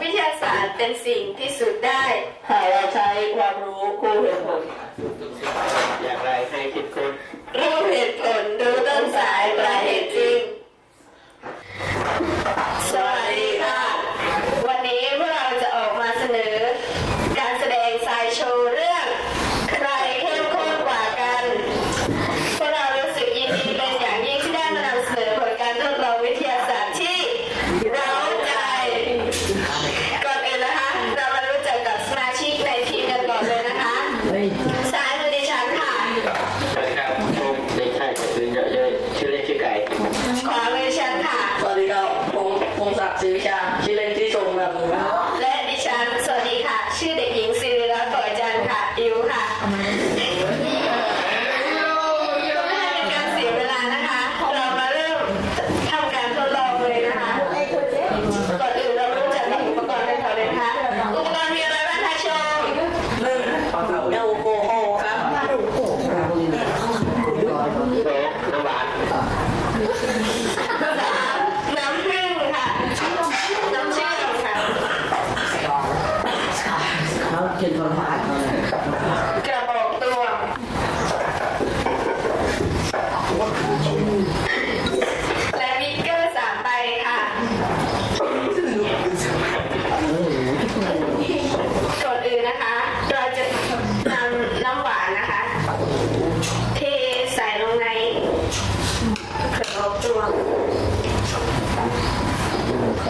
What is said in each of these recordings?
วิทยาศาสตร์เป็นสิ่งที่สุดได้ หากเราใช้ความรู้คู่เหตุ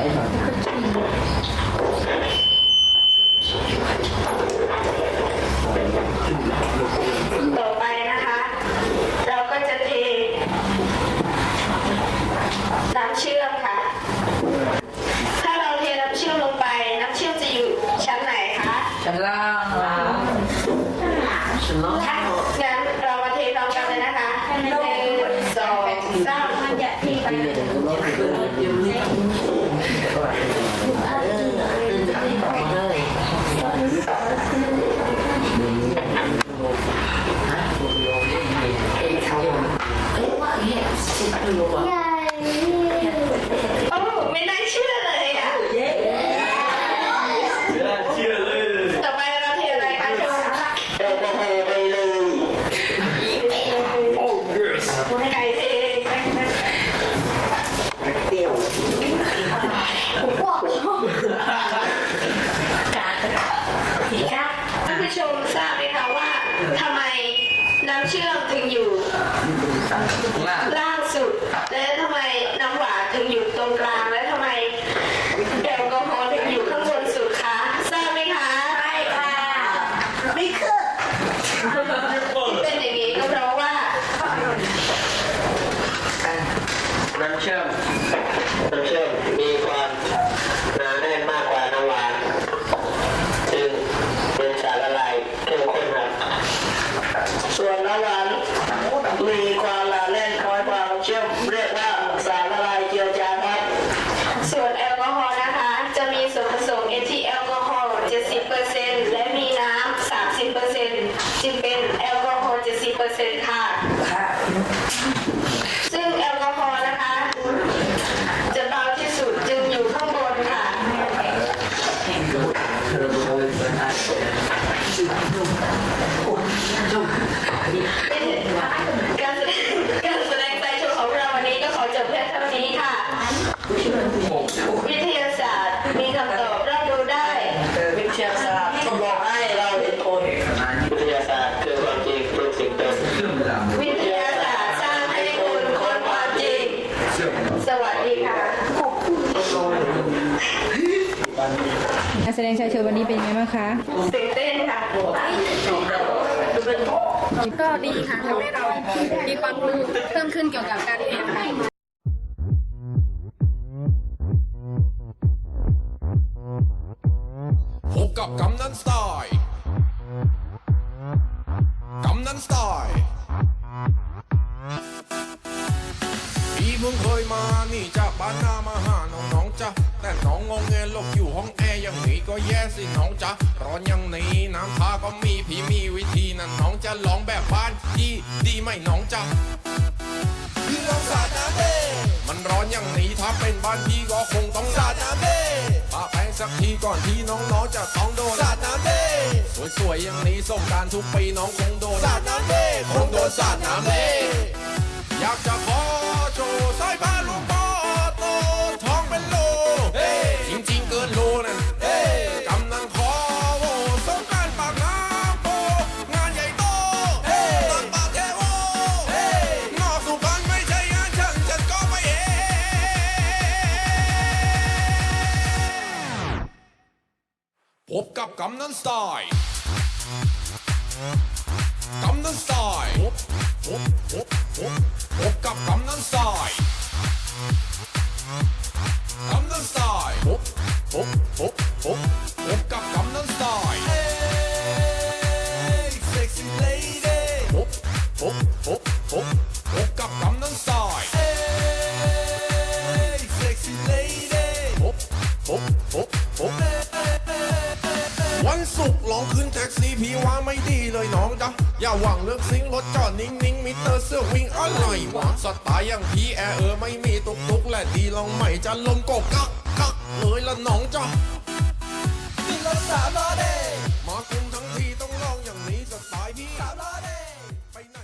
はい โอ้ไม่น่าเชื่อเลยอะเชื่อเลยต่อไปเราเทอไรคะเชลกอฮอล์ไปเลยโอ้เกิร์สไก่ที่ผู้ชมทราบไหคะว่าทำไมน้ำเชื่อมถึงอยู่ล่า สุข แต่ทำไม it ชาชว์วันนี้เป็นยังไงบ้างคะตื่นเต้นค่ะก็ดีค่ะทำให้เรามีความรู้เพิ่มขึ้นเกี่ยวกับการเรียนค่ะพบกับกำนันสไตล์กำนันสไตล์ หลบอยู่ห้องแอร์อย่างนี้ก็แย่สิน้องจ้ะร้อนอย่างนี้น้ำทาก็มีพี่มีวิธีนั่นน้องจะลองแบบบ้านที่ดีไหมน้องจ้ะพี่ลองสาดน้ำเด้มันร้อนอย่างนี้ถ้าเป็นบ้านพี่ก็คงต้องสาดน้ำเด้ปาแป้งสักทีก่อนที่น้องๆจะต้องโดนสาดน้ำเด้สวยๆอย่างนี้ส่งกรารทุกปีน้องคงโดนสาดน้ำเด้คงโดนสาดน้ำเด้อยากจะขอ พบกับกำนันสไตล์กำนันสไตล์พบพบพบพบพบกับกำนันสไตล์กำนันสไตล์พบพบพบ พีว่าไม่ดีเลยน้องจ๊ะอย่าหวังเลือกซิงรถจอดนิ่งนิ่งมิเตอร์เสื้อวิ่งอร่อยวะสไตล์ยังพีแอร์เออไม่มีตุกตุกและดีลองใหม่จะลมกบกักกักเลยละน้องจ๊ะนี่รถสามล้อเด้มากินทั้งทีต้องลองอย่างนี้สไตล์พี่สามล้อเด้ไปไหน